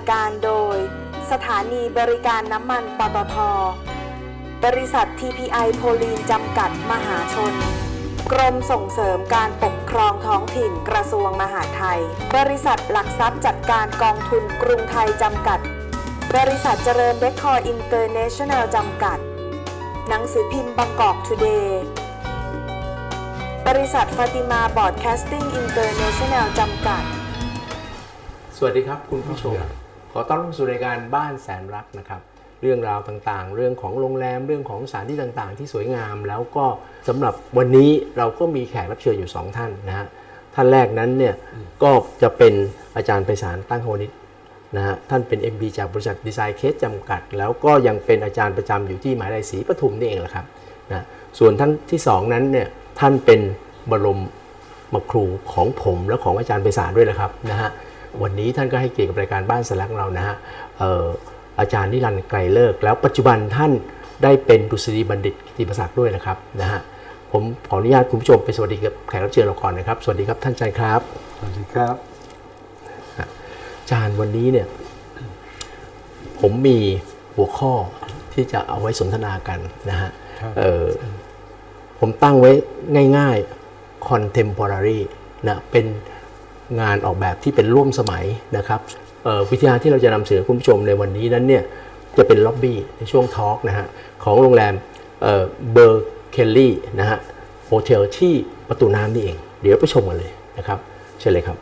ายการโดย สถานีบริการน้ำมันปตท บริษัท TPI โพลีนจำกัดมหาชน กรมส่งเสริมการปกครองท้องถิ่นกระทรวงมหาดไทย บริษัทหลักทรัพย์จัดการกองทุนกรุงไทยจำกัด บริษัทเจริญเดคอร์อินเตอร์เนชั่นแนลจำกัด หนังสือพิมพ์บางกอกทูเดย์บริษัทฟาติมาบอร์ดแคสติ้งอินเตอร์เนชั่นแนลจำกัด สวัสดีครับคุณผู้ชม ขอต้อนรับสู่รายการบ้านแสนรักนะครับ เรื่องราวต่างๆ เรื่องของโรงแรมเรื่องของสถานที่ต่างๆ ที่สวยงาม แล้วก็สำหรับวันนี้เราก็มีแขกรับเชิญอยู่ 2 ท่านนะฮะท่านแรกนั้นเนี่ยก็จะเป็นอาจารย์ไพศาลตั้งโฮนิตนะฮะท่านเป็น MD จากบริษัทดีไซน์เคสจำกัด แล้วก็ยังเป็นอาจารย์ประจำอยู่ที่มหาวิทยาลัยศรีปทุมนี่เองแหละครับนะส่วนท่านที่สองนั้นเนี่ยท่านเป็นบรมมาครูของผมและของอาจารย์ไพศาลด้วยนะครับนะฮะ วันนี้ท่านก็ให้เกียรติกับรายการบ้านสลักเรานะฮะเอ่ออาจารย์นิรันดร์ไกรเลิกษ์แล้วปัจจุบันท่านได้เป็นดุษฎีบัณฑิตกิติมศักดิ์ด้วยนะครับนะฮะผมขออนุญาตคุณผู้ชมไปสวัสดีกับแขกรับเชิญเราก่อนนะครับ สวัสดีครับท่านอาจารย์ครับ สวัสดีครับอาจารย์วันนี้เนี่ยผมมีหัวข้อที่จะเอาไว้สนทนากันนะฮะครับเอ่อผมตั้งไว้ง่ายๆ contemporary นะเป็น งานออกแบบที่เป็นร่วมสมัยนะครับวิทยาที่เราจะนำเสนอคุณผู้ชมในวันนี้นั้นเนี่ยจะเป็นล็อบบี้ในช่วงทอล์กนะฮะของโรงแรมเบอร์เคลลี่นะฮะโฮเทลที่ประตูน้ำนี่เอง เดี๋ยวไปชมกันเลยนะครับ เชิญเลยครับ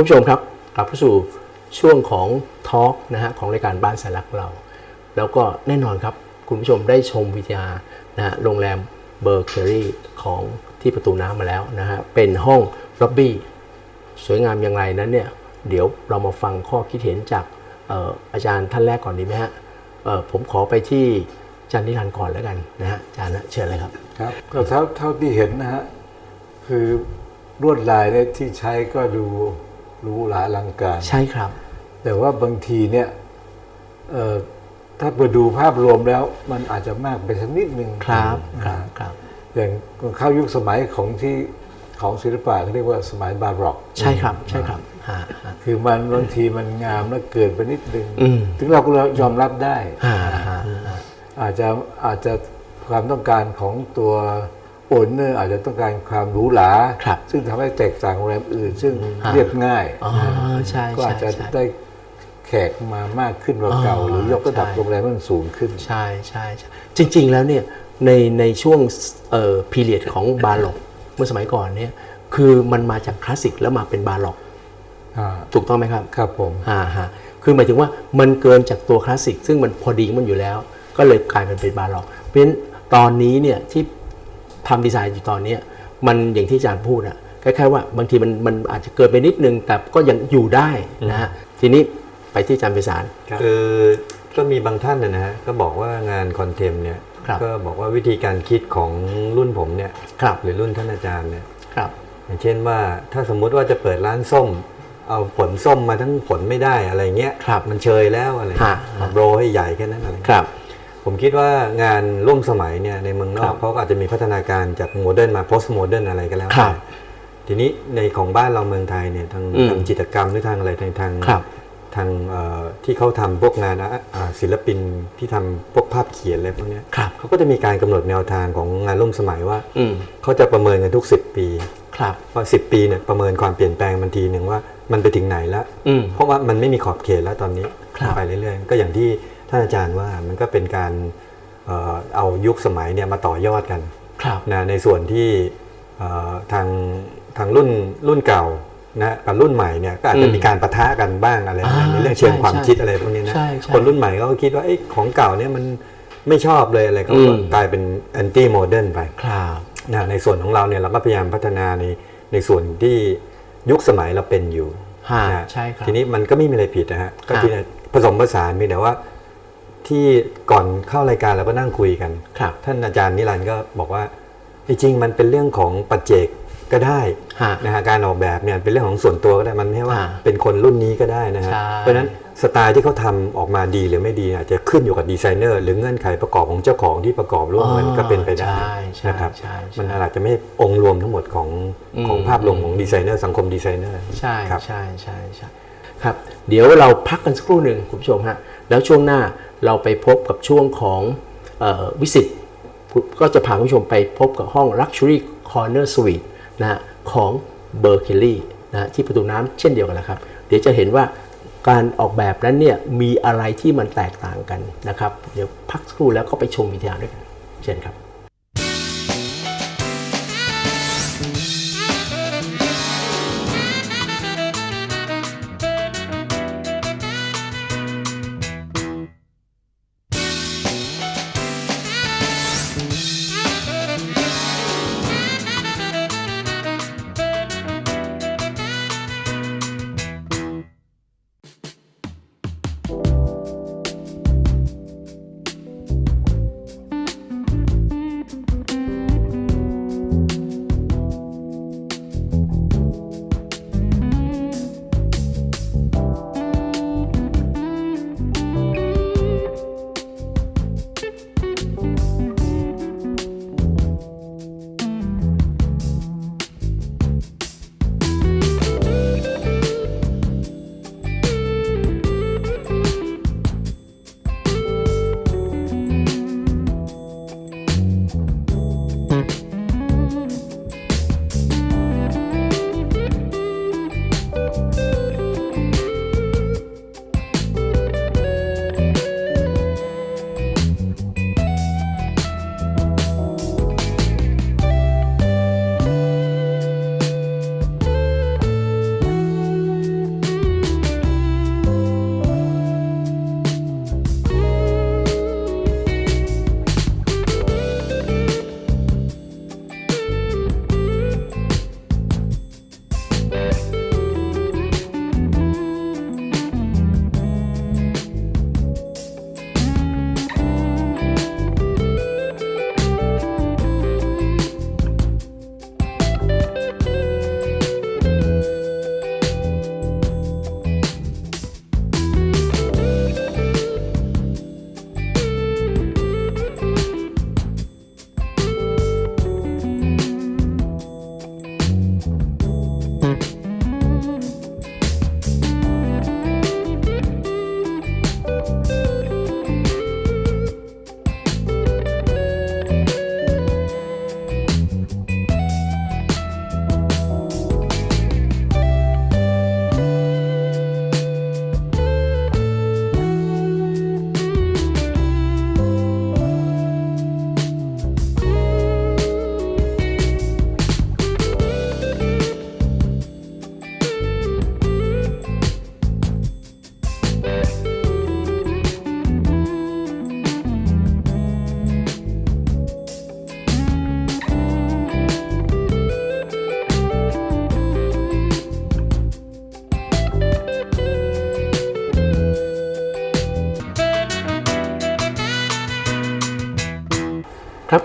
คุณผู้ชมครับกลับเข้าสู่ช่วงของทอล์กนะฮะของรายการบ้านสายลักเรา แล้วก็แน่นอนครับ คุณผู้ชมได้ชมวิทยานะฮะโรงแรมเบอร์เคอรี่ของที่ประตูน้ำมาแล้วนะฮะเป็นห้องล็อบบี้สวยงามอย่างไรนั้นเนี่ยเดี๋ยวเรามาฟังข้อคิดเห็นจากอออาจารย์ท่านแรกก่อนดีไหมฮะผมขอไปที่อาจารย์นิรันดร์ก่อนแล้วกันนะฮะอาจารย์เชิญเลยครับครับก็เท่าเท่าที่เห็นนะฮะคือลวดลายเนี่ยที่ใช้ก็ดู รูหราอลังการ ใช่ครับ แต่ว่าบางทีเนี่ยเอ่อถ้าไปดูภาพรวมแล้ว มันอาจจะมากไปสักนิดหนึ่งครับนะครับครับ อย่างเข้ายุคสมัยของที่ของศิลปะเขาเรียกว่าสมัยบาร็อก ใช่ครับใช่ครับฮฮะฮะคือมันบางทีมันงามแล้วเกินไปนิดนึงอืมถึงเราก็ยอมรับได้ฮะฮะฮะอาจจะอาจจะความต้องการของตัว โอนเนอร์อาจจะต้องการความหรูหราครับซึ่งทำให้แตกต่างโรงแรมอื่น ซึ่งฮะเรียบง่ายอ๋อใช่ก็ใช่อาจจะใช่ได้แขกมามากขึ้นกว่าเก่าอ๋อหรือยกระดับใช่โรงแรมให้มันสูงขึ้น ใช่ใช่ใช่จริง ๆ แล้วเนี่ยในในช่วงเอ่อพีเรียดของบาล็อกเมื่อสมัยก่อนเนี่ยคือมันมาจากคลาสสิกแล้วมาเป็นบาล็อกอ่าถูกต้องไหมครับ ครับผมอ่าฮะคือหมายถึงว่ามันเกินจากตัวคลาสสิกซึ่งมันพอดีของมันอยู่แล้ว ก็เลยกลายเป็นเป็นบาล็อก เพราะฉะนั้นตอนนี้เนี่ยที่ ทำดีไซน์อยู่ตอนเนี้ยมันอย่างที่อาจารย์พูดอะคล้ายๆว่าบางทีมันมันอาจจะเกินไปนิดนึง แต่ก็ยังอยู่ได้นะฮะทีนี้ไปที่อาจารย์ไปสารคือก็มีบางท่านนะนะฮะก็บอกว่างานคอนเทมเนี่ยครับก็บอกว่าวิธีการคิดของรุ่นผมเนี่ยครับหรือรุ่นท่านอาจารย์เนี่ยครับอย่างเช่นว่าถ้าสมมุติว่าจะเปิดร้านส้ม เอาผลส้มมาทั้งผลไม่ได้อะไรเงี้ยครับมันเชยแล้วอะไรฮะเอาโบรให้ใหญ่แค่นั้นอะไรครับ ผมคิดว่างานร่วมสมัยเนี่ยในเมืองนอครักบเขาก็อาจจะมีพัฒนาการจากโมเดิร์นมาโพสต์โมเดิร์นอะไรก็แล้วครับแต่ทีนี้ในของบ้านเราเมืองไทยเนี่ยทางอืมทางจิตรกรรมหรือทางอะไรทางทางครับทางเอ่อที่เขาทำพวกงานอะอ่าศิลปินที่ทำพวกภาพเขียนอะไรพวกเนี้ยครับ เขาก็จะมีการกำหนดแนวทางของงานร่วมสมัยว่าอืมเขาจะประเมินกันทุก 10 ปี ครับ ว่า10ปีเนี่ยประเมินความเปลี่ยนแปลงมันทีหนึ่งว่ามันไปถึงไหนแล้ว อืม เพราะว่ามันไม่มีขอบเขตแล้วตอนนี้ครับ ไปเรื่อยๆ ก็อย่างที่ ท่านอาจารย์ว่ามันก็เป็นการเอ่อเอายุคสมัยเนี่ยมาต่อยอดกันครับนะในส่วนที่เอ่อทางทางรุ่นรุ่นเก่านะกับรุ่นใหม่เนี่ยก็อาจจะอืมมีการปะทะกันบ้างอะไรอ่าในเรื่องเชิงใช่ความใช่คิดอะไรพวกนี้นะใช่ใช่คนรุ่นใหม่ก็คิดว่าเอ้ยของเก่าเนี่ยมันไม่ชอบเลยอะไรก็อืมกลายเป็นแอนตี้โมเดิร์นไปครับนะในส่วนของเราเนี่ยเราก็พยายามพัฒนาในในส่วนที่ยุคสมัยเราเป็นอยู่ฮะนะใช่ครับทีนี้มันก็ไม่มีอะไรผิดนะฮะก็ครับที่ผสมผสานมีแต่ว่า ที่ก่อนเข้ารายการเราก็นั่งคุยกัน ครับ ท่านอาจารย์นิรันดร์ก็บอกว่าจริงๆมันเป็นเรื่องของปัจเจกก็ได้ฮะนะฮะการออกแบบเนี่ยเป็นเรื่องของส่วนตัวก็ได้มันไม่ใช่ว่าอ่าเป็นคนรุ่นนี้ก็ได้นะฮะใช่ เพราะฉะนั้นสไตล์ที่เขาทำออกมาดีหรือไม่ดีอาจจะขึ้นอยู่กับดีไซเนอร์หรือเงื่อนไขประกอบของเจ้าของที่ประกอบร่วมกันก็เป็นไปได้ใช่ใช่นะครับ ใช่ใช่ มันอาจจะไม่ใช่องค์รวมทั้งหมดของอืม ของภาพรวมของดีไซเนอร์สังคมดีไซเนอร์ ใช่ครับ ใช่ใช่ใช่ครับ เดี๋ยวเราพักกันสักครู่หนึ่งคุณผู้ชมฮะ แล้วช่วงหน้าเราไปพบกับช่วงของออวิสิตก็จะพาคุณผู้ชมไปพบกับห้อง Luxury Corner Suite นะฮะของเบอร์เคลลี่นะที่ประตูน้ำเช่นเดียวกันนะครับ เดี๋ยวจะเห็นว่าการออกแบบนั้นเนี่ยมีอะไรที่มันแตกต่างกันนะครับ เดี๋ยวพักสักครู่แล้วก็ไปชมวิทยาด้วยกัน เช่นครับ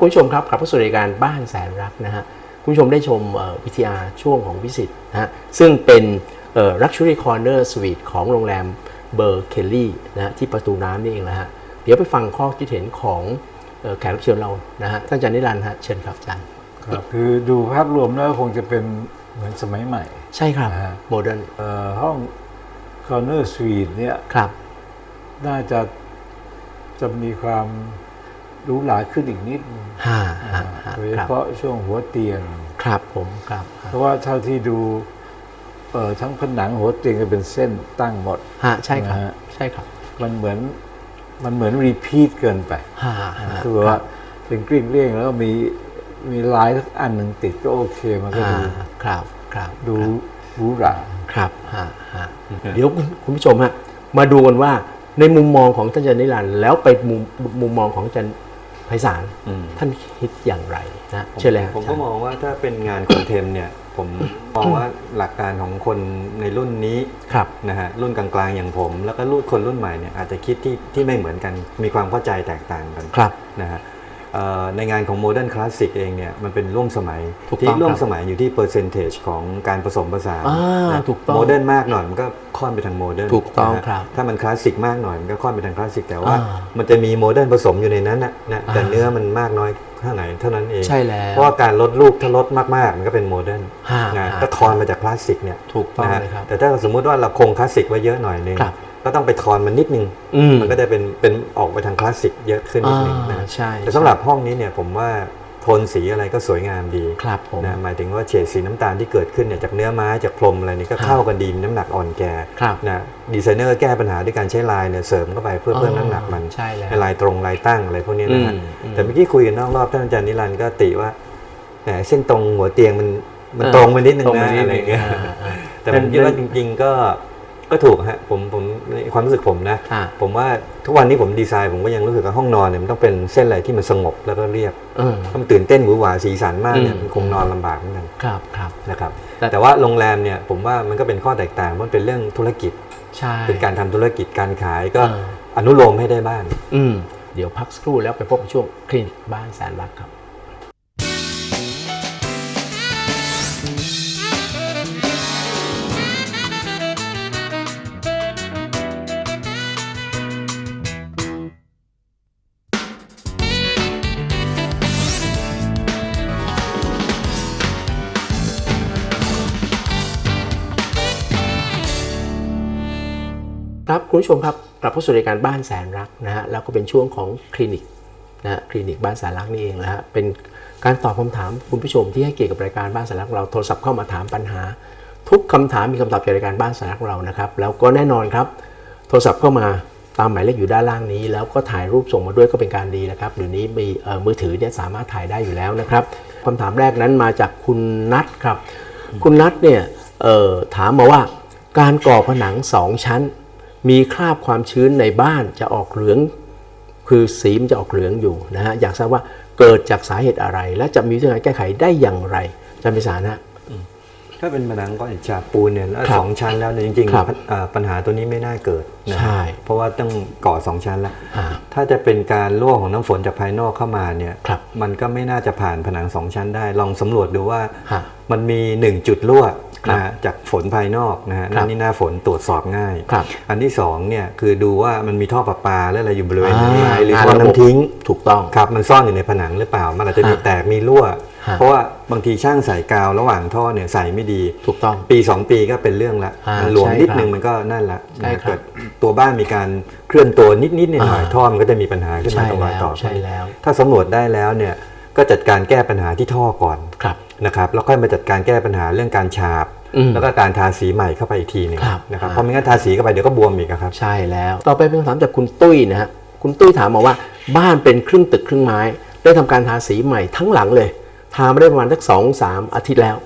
ครับคุณผู้ชมครับกลับเข้าสู่รายการบ้านแสนรักนะฮะคุณผู้ชมได้ชมวิทยาช่วงของวิสิตนะฮะซึ่งเป็นเอ่อ Luxury Corner Suite ของโรงแรมเบอร์เคลลี่นะฮะที่ประตูน้ำนี่เองนะฮะเดี๋ยวไปฟังข้อคิดเห็นของเอ่อแขกรับเชิญเรานะฮะท่านอาจารย์นิรันดร์ฮะเชิญครับอาจารย์ครับคือดูภาพรวมแล้วคงจะเป็นเหมือนสมัยใหม่ ใช่ครับอ่าฮะโมเดิร์นเอ่อห้อง Corner Suite เนี่ยครับน่าจะจะมีความห รูหราขึ้นอีกนิดนึงฮ่าฮ่าฮ่าโดยเฉครับพาะช่วงหัวเตียงครับผมครับ เพราะว่าเท่าที่ดูเอ่อทั้งผนังหัวเตียงก็เป็นเส้นตั้งหมดฮะใช่ครับนะฮะใช่ครับ มันเหมือนมันเหมือนรีพีทเกินไปฮ่าฮ่าคือแบบว่าเป็นกลิ้งเลี่ยงแล้วก็มีมีลายสักอันหนึ่งติดก็โอเคมันก็ฮ่าดูครับครับดูหรูหราครับฮะฮะเดี๋ยวคุณคุณผู้ชมฮะมาดูกันว่าในมุมมองของท่านอาจารย์นิรันดร์แล้วไปมุมมุมมองของอาจารย์ ไพศาลอืมท่านคิดอย่างไรนะเชิญเลยฮะผมก็มองว่าถ้าเป็นงานคอนเทมเนี่ยผมมองว่าหลักการของคนในรุ่นนี้ครับนะฮะรุ่นกลางๆอย่างผม แล้วก็รุ่นคนรุ่นใหม่เนี่ยอาจจะคิดที่ที่ไม่เหมือนกันมีความเข้าใจแตกต่างกันครับนะฮะเอ่อ ในงานของโมเดิร์นคลาสสิกเองเนี่ยมันเป็นร่วมสมัยถูกต้องที่ร่วคมรับสมัยอยู่ที่เปอร์เซนเทจของการผสมผสานอ่านะถูกต้องโมเดิร์นมากหน่อยมันก็ค่อนไปทางโมเดิร์นถูกต้องนะฮะครับถ้ามันคลาสสิกมากหน่อยมันก็ค่อนไปทางคลาสสิกแต่ว่าอ่ามันจะมีโมเดิร์นผสมอยู่ในนั้นนะนะแต่อ่าเนื้อมันมากน้อยเท่าไหนเท่านั้นเองใช่แล้วเพราะว่าการลดรูปถ้าลดมากๆ มันก็เป็นโมเดิร์นฮะนะฮะก็ทอนมาจากคลาสสิกเนี่ยถูกต้องนะฮะเลยครับแต่ถ้าสมมุติว่าเราคงคลาสสิกไว้เยอะหน่อยนึงครับ ก็ต้องไปทอนมันนิดนึงอืมมันก็จะเป็นเป็นออกไปทางคลาสสิกเยอะขึ้นนิดนึงอ่านะใช่แต่สำหรับห้องนี้เนี่ยผมว่าโทนสีอะไรก็สวยงามดีครับผมนะหมายถึงว่าเฉดสีน้ำตาลที่เกิดขึ้นเนี่ยจากเนื้อไม้จากพรมอะไรนี่ก็เข้ากันดีมีน้ำหนักอ่อนแก่ครับนะดีไซเนอร์แก้ปัญหาด้วยการใช้ลายเนี่ยเสริมเข้าไปเพื่อเพิ่มน้ำหนักมันใช่แล้วให้ลายตรงลายตั้งอะไรพวกนี้นะฮะอืมอืมแต่เมื่อกี้คุยกันนอกรอบท่านอาจารย์นิรันดร์ก็ติว่าแหมเส้นตรงหัวเตียงมันมันเออตรงไปนิดนึงตรงไปนะนิดอะไรนึงเงี้ยอ่าอ่าแต่ผมคิดว่าจริง ๆ ก็ ก็ถูกฮะผมผมในความรู้สึกผมนะอ่าผมว่าทุกวันนี้ผมดีไซน์ผมก็ยังรู้สึกว่าห้องนอนเนี่ยมันต้องเป็นเส้นอะไรที่มันสงบแล้วก็เรียบเออ ถ้ามันตื่นเต้นหวือหวาสีสันมากเนี่ยอืม มันคงนอนลำบากเหมือนกันครับครับ นะครับแต่ แต่ว่าโรงแรมเนี่ยผมว่ามันก็เป็นข้อแตกต่างเพราะมันเป็นเรื่องธุรกิจ ใช่ เป็นการทำธุรกิจการขายก็เอออนุโลมให้ได้บ้าง อืม เดี๋ยวพักสักครู่แล้วไปพบกับช่วงคลินิกบ้านแสนรักครับ คุณผู้ชมครับกลับเข้าสู่รายการบ้านแสนรักนะฮะแล้วก็เป็นช่วงของคลินิกนะฮะคลินิกบ้านแสนรักนี่เองนะฮะเป็นการตอบคำถามคุณผู้ชมที่ให้เกี่ยรติกับรายการบ้านแสนรักของเราโทรศัพท์เข้ามาถามปัญหา ทุกคำถามมีคำตอบจากรายการบ้านแสนรักของเรานะครับแล้วก็แน่นอนครับ โทรศัพท์เข้ามาตามหมายเลขอยู่ด้านล่างนี้ แล้วก็ถ่ายรูปส่งมาด้วยก็เป็นการดีนะครับเดี๋ยวนี้มีมือถือเนี่ยสามารถถ่ายได้อยู่แล้วนะครับคำถามแรกนั้นมาจากคุณนัทครับ คุณนัทเนี่ยถามมาว่าการก่อผนังสองชั้น มีคราบความชื้นในบ้านจะออกเหลือง คือสีมันจะออกเหลืองอยู่นะฮะอยากทราบว่าเกิดจากสาเหตุอะไร และจะมีวิธีการแก้ไขได้อย่างไรจารย์พิสาระ ถ้าเป็นผนังก้อนอิฐฉาบปูนเนี่ยแล้วครับสองชั้นแล้วเนี่ยจริงครับๆอ่าปัญหาตัวนี้ไม่น่าเกิดนะใช่เพราะว่าต้องก่อสองชั้นแล้วอ่าถ้าจะเป็นการรั่วของน้ำฝนจากภายนอกเข้ามาเนี่ยครับมันก็ไม่น่าจะผ่านผนังสองชั้นได้ ลองสำรวจดูว่าฮะมันมี1จุดรั่วครับนะฮะจากฝนภายนอกนะฮะครับนั่นนี่หน้าฝนตรวจสอบง่าย ครับ อันที่สองเนี่ยคือดูว่ามันมีท่อประปาและอะไรอยู่บริเวณนั้นไหมอ่าหรืออ่าท่อระบบน้ำทิ้ง ถูกต้อง ครับมันซ่อนอยู่ในผนังหรือเปล่า มันอาจจะมีฮะแตกมีรั่วฮะ เพราะว่าบางทีช่างใส่กาวระหว่างท่อเนี่ยใส่ไม่ดีถูกต้องปี 2 ปีก็เป็นเรื่องละอ่ามันหลวมใช่นิดครับนึงมันก็นั่นละใช่นะครับเกิดตัวบ้านมีการเคลื่อนตัวนิดนิดๆหน่อยอ่าๆท่อมันก็จะมีปัญหาขึ้นมาใช่ตรงรอยแล้วต่อใช่แล้วถ้าสำรวจได้แล้วเนี่ยก็จัดการแก้ปัญหาที่ท่อก่อนครับนะครับแล้วค่อยมาจัดการแก้ปัญหาเรื่องการฉาบอืมแล้วก็การทาสีใหม่เข้าไปอีกทีหนึงครับนะครับอ่าเพราะไม่งั้นทาสีเข้าไปเดี๋ยวก็บวมอีกอะครับใช่แล้วต่อไปเป็นคำถามจากคุณตุ้ยนะฮะคุณตุ้ยถามมาว่าบ้านเป็นครึ่งตึกครึ่งไม้ ได้ทำการทาสีใหม่ทั้งหลังเลย ทามาได้ประมาณสักสองสามอาทิตย์แล้ว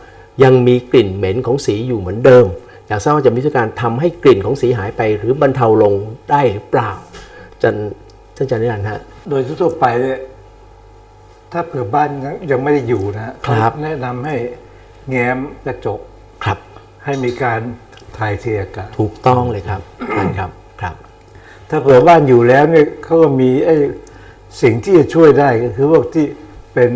ยังมีกลิ่นเหม็นของสีอยู่เหมือนเดิม อยากทราบว่าจะมีวิธีการทำให้กลิ่นของสีหายไป หรือบรรเทาลงได้หรือเปล่าจันท่านอาจารย์นิรันดร์ฮะโดยทั่วๆไปเนี่ยถ้าเผื่อบ้านยังไม่ได้อยู่นะฮะครับเขาแนะนำให้แง้มกระจกครับ ให้มีการถ่ายเทอากาศถูกต้องเลยครับท่านครับครับ ถ้าเผื่อบ้านอยู่แล้วเนี่ยเขาก็มีไอ้สิ่งที่จะช่วยได้ก็คือพวกที่เป็น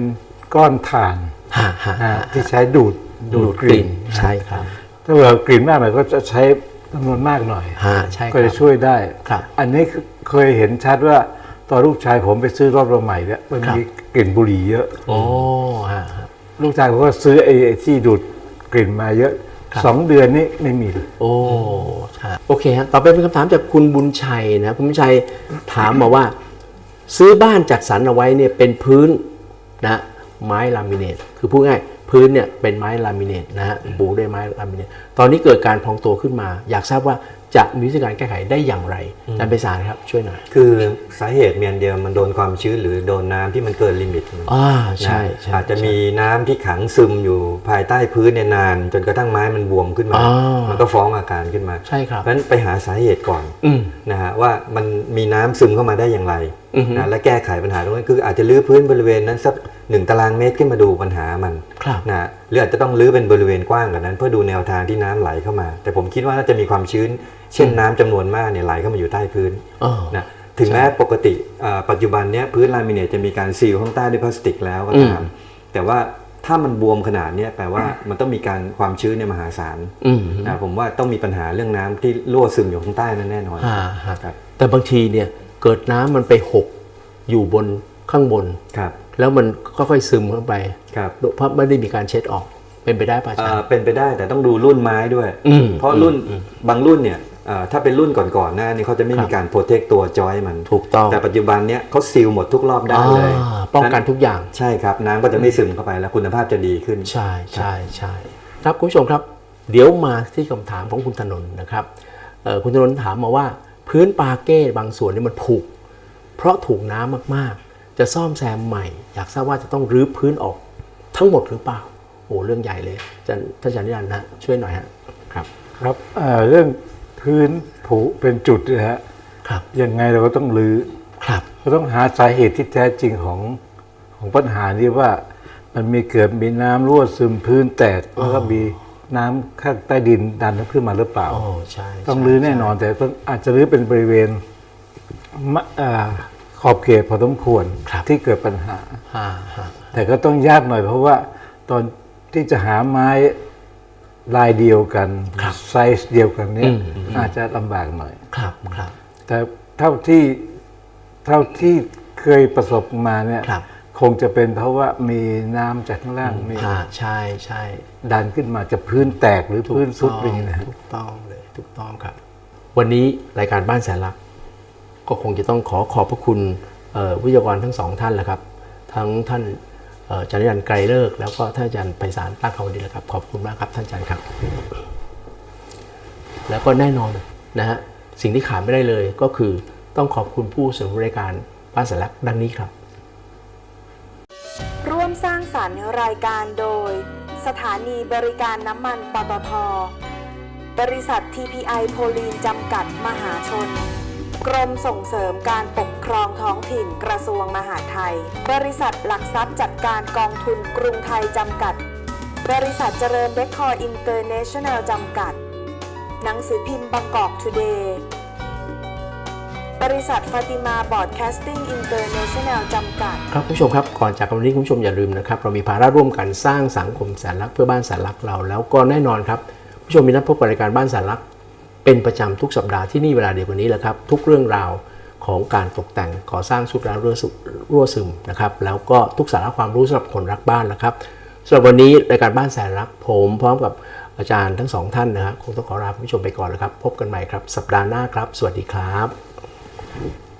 ก้อนถ่านฮะฮะนะฮะที่ใช้ดูดดูดกลิ่นใช่ครับถ้าเรากลิ่นมากหน่อยก็จะใช้จำนวนมากหน่อย ฮะใช่คก็รัจะบ ช่วยได้ ครับ อันนี้เคยเห็นชัดว่าตอนลูกชายผมไปซื้อรถเราใหม่เนี่ยมันครับมีกลิ่นบุหรี่เยอะ โอ้ฮะฮะ ลูกชายผมก็ซื้อไอ้ไอ้ที่ดูดกลิ่นมาเยอะครับ สองเดือนนี้ไม่มีเลยโอ้ฮะโอเคฮะต่อไปเป็นคำถามจากคุณบุญชัยนะคุณบุญชัยถามมาว่า ซื้อบ้านจัดสรรเอาไว้เนี่ยเป็นพื้นนะ ไม้ลามิเนตคือพูดง่ายพื้นเนี่ยเป็นไม้ลามิเนตนะฮะปูด้วยไม้ลามิเนตตอนนี้เกิดการพองตัวขึ้นมา อยากทราบว่าจะมีวิธีการแก้ไขได้อย่างไรอาจารย์ไปสารครับช่วยหน่อยคือสาเหตุเมียนเดียวมันโดนความชื้นหรือโดนน้ำที่มันเกินลิมิตอ่าใช่นะใช่อาจจะมีน้ำที่ขังซึมอยู่ภายใต้พื้นเนี่ยนาน จนกระทั่งไม้มันบวมขึ้นมาอ่ามัมันก็ฟ้องอาการขึ้นมาใช่ครับเพราะฉะนั้นไปหาสาเหตุก่อนอืมนะฮะว่ามันมีน้ำซึมเข้ามาได้อย่างไรอือฮึ นะและแก้ไขปัญหาตรงนั้นคืออาจจะรื้อพื้นบริเวณนั้นสักหนึ่งตารางเมตรขึ้นมาดูปัญหามันครับนะฮะหรืออาจจะต้องรื้อเป็นบริเวณกว้างกว่านั้น เพื่อดูแนวทางที่น้ำไหลเข้ามา แต่ผมคิดว่าน่าจะมีความชื้น เช่นน้ำจำนวนมากเนี่ยไหลเข้ามาอยู่ใต้พื้นอ๋อนะถึงแม้ปกติอ่าปัจจุบันเนี้ยพื้นลามิเนตจะมีการซีลข้างใต้ด้วยพลาสติกแล้วก็ตามอืมแต่ว่าถ้ามันบวมขนาดเนี้ยแปลว่ามันต้องมีการความชื้นเนี่ยมหาศาลอืมนะผมว่าต้องมีปัญหาเรื่องน้ำที่รั่วซึมอยู่ข้างใต้นั่นแน่นอนฮ่าฮ่าครับแต่บางทีเนี่ย เกิดน้ำมันไปหกอยู่บนข้างบนครับแล้วมันค่อยๆซึมเข้าไปครับเพราะไม่ได้มีการเช็ดออกเป็นไปได้ป่ะอาจารอ่าย์เป็นไปได้แต่ต้องดูรุ่นไม้ด้วยอืมเพราะรุ่นบางรุ่นเนี่ยอ่าถ้าเป็นรุ่นก่อนๆหน้านี้เขาจะไม่ครัมีบการโปรเทคตัวจอยมันถูกต้องแต่ปัจจุบันเนี้ยเขาซีลหมดทุกรอบด้านเลยอ่าป้องกันทุกอย่างใช่ครับน้ำก็จะไม่ซึมเข้าไปแล้วคุณภาพจะดีขึ้น ใช่ใช่ใช่ครับคุณผู้ชมครับ เดี๋ยวมาที่คำถามของคุณธนนท์นะครับเอ่อคุณธนนท์ถามมาว่า พื้นปาเก้บางส่วนนี่มันผุเพราะถูกน้ำมากๆ จะซ่อมแซมใหม่ อยากทราบว่าจะต้องรื้อพื้นออกทั้งหมดหรือเปล่าโอ้เรื่องใหญ่เลยอาจารย์ท่านอาจารย์นิรันดร์นะช่วยหน่อยฮะครับ ครับเอ่อเรื่องพื้นผุเป็นจุดนะฮะครับยังไงเราก็ต้องรื้อครับเราต้องหาสาเหตุที่แท้จริงของของปัญหานี้ว่ามันมีเกิดมีน้ำรั่วซึมพื้นแตกแล้วก็มี น้ำข้างใต้ดินดันขึ้นมาหรือเปล่าโอ้ใช่ต้องใช่รื้อแน่นอนแต่ต้องอาจจะรื้อเป็นบริเวณมะอ่าขอบเขตพอสมควรที่เกิดปัญหาฮ่าฮ่าแต่ก็ต้องยากหน่อยเพราะว่าตอนที่จะหาไม้ลายเดียวกันไซส์เดียวกันเนี่ยอาจจะลำบากหน่อยครับครับ แต่เท่าที่เท่าที่เคยประสบมาเนี่ย ครับคงจะเป็นเพราะว่ามีน้ำจากข้างล่างมีฮ่าใช่ใช่ดันขึ้นมาจะพื้นแตกหรือพื้นซุดอะไรอย่างเงี้ยนะฮะถูกต้องเลยถูกต้องครับ วันนี้รายการบ้านแสนรัก ก็คงจะต้องขอขอบพระคุณเอ่อวิทยากรทั้งสองท่านแหละครับ ทั้งท่านเอ่ออาจารย์นิรันดร์ไกรเลิกษ์แล้วก็ท่านอาจารย์ไพศาลตั้งคำดีแหละครับ ขอบคุณมากครับท่านอาจารย์ครับ แล้วก็แน่นอนนะฮะสิ่งที่ขาดไม่ได้เลยก็คือต้องขอบคุณผู้สนับสนุนรายการบ้านแสนรักดังนี้ครับร่วม สร้ารรค์รายการโดย สถานีบริการน้ำมันปตท บริษัท TPI โพลีนจำกัดมหาชน กรมส่งเสริมการปกครองท้องถิ่นกระทรวงมหาดไทย บริษัทหลักทรัพย์จัดการกองทุนกรุงไทยจำกัด บริษัทเจริญเดคคอร์อินเตอร์เนชั่นแนลจำกัด หนังสือพิมพ์บางกอกทูเดย์ บริษัทฟาติมาบอร์ดแคสติ้งอินเตอร์เนชั่นแนลจำกัด ครับคุณผู้ชมครับ ก่อนจากกันวันนี้คุณผู้ชมอย่าลืมนะครับ เรามีภาระร่วมกันสร้างสังคมสนรักเพื่อบ้านสนรักเราแล้วก็แน่นอนครับผู้ชมมีนัดพบกับรายการบ้านสนรักเป็นประจำทุกสัปดาห์ที่นี่เวลาเดียวกันนี้แหละครับ ทุกเรื่องราวของการตกแต่งก่อสร้างสุดแล้วรั่วซึมรั่วซึมนะครับแล้วก็ทุกสาระความรู้สำหรับคนรักบ้านนะครับสำหรับวันนี้รายการบ้านแสนรักผมพร้อมกับอาจารย์ทั้งสองท่านนะครับคงต้องขอลาคุณผู้ชมไปก่อนแล้วครับ พบกันใหม่ครับ สัปดาห์หน้าครับ สวัสดีครับ Cool.